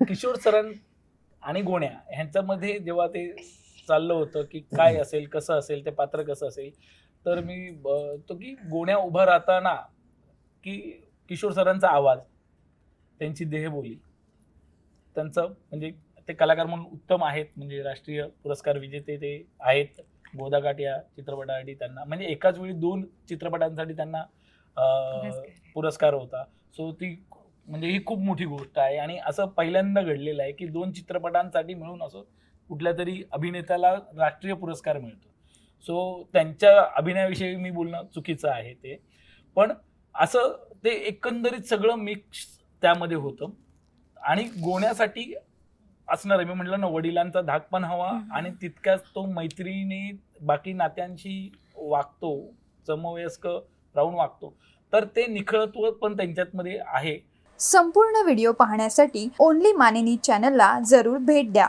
किशोर सरां आणि गोण्या ह्यांच्यामध्ये जेव्हा ते चाललं होतं की काय असेल कसं असेल ते पात्र कसं असेल तर मी ब- तो की गोण्या उभा राहताना की किशोर सरांचा आवाज त्यांची देहबोली त्यांचं म्हणजे ते कलाकार म्हणून उत्तम आहेत म्हणजे राष्ट्रीय पुरस्कार विजेते ते आहेत गोदाघाट या चित्रपटासाठी त्यांना म्हणजे एकाच वेळी दोन चित्रपटांसाठी त्यांना अं, पुरस्कार होता. सो ती म्हणजे ही खूप मोठी गोष्ट आहे. आणि असं पहिल्यांदा घडलेलं आहे की दोन चित्रपटांसाठी मिळून असं कुठल्या तरी अभिनेत्याला राष्ट्रीय पुरस्कार मिळतो. सो त्यांच्या अभिनयाविषयी मी बोलणं चुकीचं आहे ते. पण असं ते एकंदरीत सगळं मिक्स त्यामध्ये होतं. आणि गोण्यासाठी असणार आहे. मी म्हटलं ना वडिलांचा धाक पण हवा. आणि तितक्याच तो मैत्रिणी बाकी नात्यांशी वागतो समवयस्क राहून वागतो. तर ते निखळत्व पण त्यांच्यातमध्ये आहे. संपूर्ण व्हिडिओ पाहण्यासाठी ओनली मानिनी चॅनलला जरूर भेट द्या.